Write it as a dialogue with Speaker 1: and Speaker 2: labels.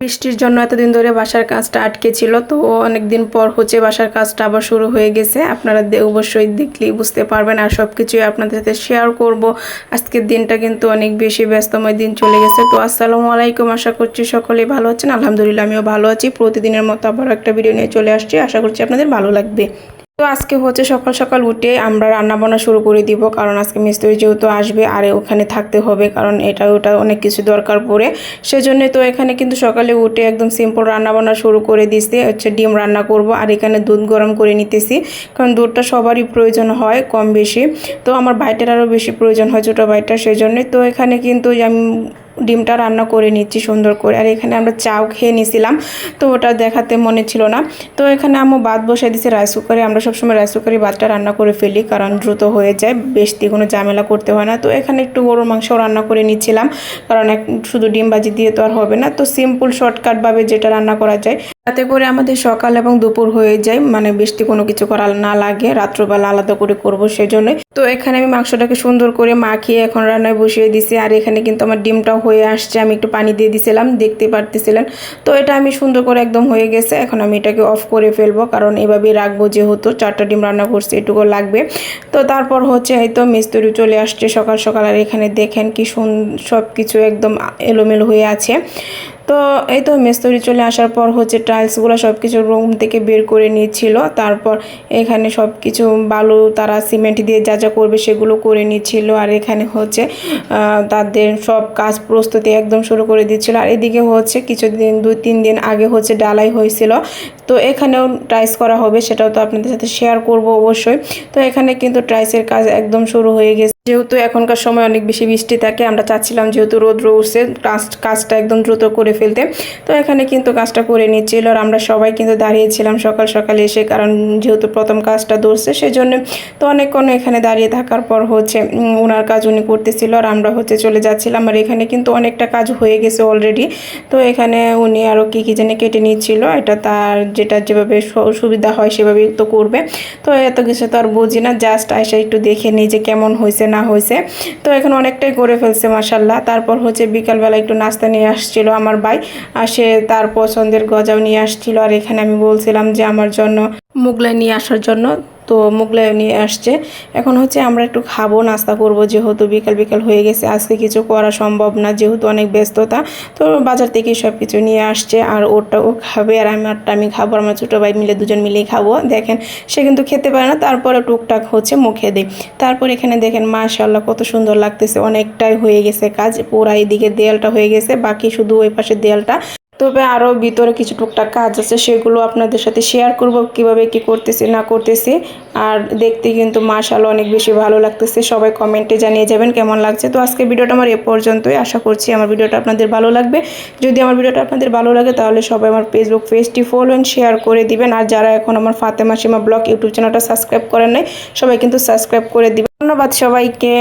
Speaker 1: বৃষ্টির জন্য এতদিন ধরে বাসার কাজটা আটকে ছিল, তো অনেক দিন পর হচ্ছে বাসার কাজটা আবার শুরু হয়ে গেছে। আপনারা অবশ্যই দেখলেই বুঝতে পারবেন আর সব কিছুই আপনাদের সাথে শেয়ার করব। আজকের দিনটা কিন্তু অনেক বেশি ব্যস্তময় দিন চলে গেছে। তো আসসালামু আলাইকুম, আশা করছি সকলেই ভালো আছেন। আলহামদুলিল্লাহ, আমিও ভালো আছি। প্রতিদিনের মতো আবার একটা ভিডিও নিয়ে চলে আসছি। আশা করছি আপনাদের ভালো লাগবে। তো আজকে হচ্ছে সকাল সকাল উঠে আমরা রান্না বান্না শুরু করে দিব, কারণ আজকে মিস্ত্রি যেহেতু আসবে, আর ওখানে থাকতে হবে, কারণ এটা ওটা অনেক কিছু দরকার পড়ে। সেজন্য তো এখানে কিন্তু সকালে উঠে একদম সিম্পল রান্না বান্না শুরু করে দিছি, হচ্ছে ডিম রান্না করব, আর এখানে দুধ গরম করে নিতেছি, কারণ দুধটা সবারই প্রয়োজন হয় কম বেশি। তো আমার ভাইটার আরও বেশি প্রয়োজন হয় ছোটো ভাইটার, সেজন্যই তো এখানে কিন্তু আমি ডিমটা রান্না করে নিচ্ছি সুন্দর করে। আর এখানে আমরা চাও খেয়ে নিয়েছিলাম তো ওটা দেখাতে মনে ছিল না। তো এখানে আমি ভাত বসাই দিয়েছি রাইস কুকারে। আমরা সবসময় রাইস কুকারে ভাতটা রান্না করে ফেলি, কারণ দ্রুত হয়ে যায়, বেশি কোনো ঝামেলা করতে হয় না। তো এখানে একটু গরুর মাংস রান্না করে নিচ্ছিলাম, কারণ এক শুধু ডিম ভাজি দিয়ে তো আর হবে না। তো সিম্পল শর্টকাটভাবে যেটা রান্না করা যায়, তাতে করে আমাদের সকাল এবং দুপুর হয়ে যায়। মানে বেশি কোনো কিছু করা না লাগে, রাত্রবেলা আলাদা করে করব সেজন্যই। তো এখানে আমি মাংসটাকে সুন্দর করে মাখিয়ে এখন রান্নায় বসিয়ে দিছি। আর এখানে কিন্তু আমার ডিমটাও হয়ে আসছে, আমি একটু পানি দিয়ে দিছিলাম, দেখতে পারতেছিলেন। তো এটা আমি সুন্দর করে একদম হয়ে গেছে, এখন আমি এটাকে অফ করে ফেলব, কারণ এভাবেই রাখব যেহেতু, চারটা ডিম রান্না করছি, এটুকু লাগবে। তো তারপর হচ্ছে এই তো মিস্ত্রি চলে আসছে সকাল সকাল, আর এখানে দেখেন কি সব কিছু একদম এলোমেলো হয়ে আছে। তো এই তো মিস্ত্রি চলে আসার পর হচ্ছে টাইলসগুলো সব কিছু রুম থেকে বের করে নিচ্ছিল। তারপর এখানে সব কিছু বালু, তারা সিমেন্ট দিয়ে যা যা করবে সেগুলো করে নিচ্ছিল। আর এখানে হচ্ছে তাদের সব কাজ প্রস্তুতি একদম শুরু করে দিচ্ছিল। আর এদিকে হচ্ছে কিছুদিন দুই তিন দিন আগে হচ্ছে ডালাই হয়েছিল। তো এখানেও ট্রাইস করা হবে, সেটাও তো আপনাদের সাথে শেয়ার করব অবশ্যই। তো এখানে কিন্তু ট্রাইসের কাজ একদম শুরু হয়ে গেছে। যেহেতু এখনকার সময় অনেক বেশি বৃষ্টি থাকে, আমরা চাচ্ছিলাম যেহেতু রোদ্র উঠছে কাজ কাজটা একদম দ্রুত করে ফেলতে। তো এখানে কিন্তু কাজটা করে নিচ্ছিল আর আমরা সবাই কিন্তু দাঁড়িয়েছিলাম সকাল সকালে এসে, কারণ যেহেতু প্রথম কাজটা ধরছে সেজন্য তো অনেকক্ষণ এখানে দাঁড়িয়ে থাকার পর হচ্ছে ওনার কাজ উনি করতেছিল আর আমরা হচ্ছে চলে যাচ্ছিলাম আর এখানে কিন্তু অনেকটা কাজ হয়ে গেছে অলরেডি তো এখানে উনি আরও কী কী যেন কেটে নিচ্ছিল, এটা তার যেটা যেভাবে সুবিধা হয় সেভাবেই তো করবে। তো এত কিছু তো আর বুঝি না, জাস্ট আইসা একটু দেখে নিই যে কেমন হয়েছে না হয়েছে। তো এখন অনেকটাই করে ফেলছে মাসাল্লাহ তারপর হচ্ছে বিকালবেলা একটু নাস্তা নিয়ে আসছিল আমার ভাই, আর সে তার পছন্দের গজাও নিয়ে আসছিল। আর এখানে আমি বলছিলাম যে আমার জন্য মুগলাই নিয়ে আসার জন্য। তো মুগলাই নিয়ে আসছে। এখন হচ্ছে আমরা একটু খাব, নাস্তা করব, যেহেতু বিকাল বিকাল হয়ে গেছে। আজকে কিছু করা সম্ভব না, যেহেতু অনেক ব্যস্ততা। তো বাজার থেকে সব কিছু নিয়ে আসছে আর ওটা ও খাবে আর আমারটা আমি খাব আমার ছোটো ভাই মিলে দুজন মিলেই খাব। দেখেন, সে কিন্তু খেতে পারে না তারপরে টুকটাক হচ্ছে মুখে দেয়। তারপর এখানে দেখেন মাশাল্লাহ কত সুন্দর লাগতেছে। অনেকটাই হয়ে গেছে কাজ, পুরা এদিকে দেয়ালটা হয়ে গেছে। বাকি শুধু ওই পাশের দেয়ালটা। তবে আরও ভিতরে কিছু টুকটাক কাজ আছে, সেগুলো আপনাদের সাথে শেয়ার করব, কীভাবে কি করতেছি, না করতেছি। আর দেখতে কিন্তু মাশাল অনেক বেশি ভালো লাগতেছে। সবাই কমেন্টে জানিয়ে যাবেন কেমন লাগছে। তো আজকে ভিডিওটা আমার এ পর্যন্তই। আশা করছি আমার ভিডিওটা আপনাদের ভালো লাগবে। যদি আমার ভিডিওটা আপনাদের ভালো লাগে, তাহলে সবাই আমার ফেসবুক পেজটি ফলো অ্যান্ড শেয়ার করে দিবেন। আর যারা এখন আমার ফাতেমা সীমা ব্লগ ইউটিউব চ্যানেলটা সাবস্ক্রাইব করেন নাই, সবাই কিন্তু সাবস্ক্রাইব করে দিবেন। ধন্যবাদ সবাইকে।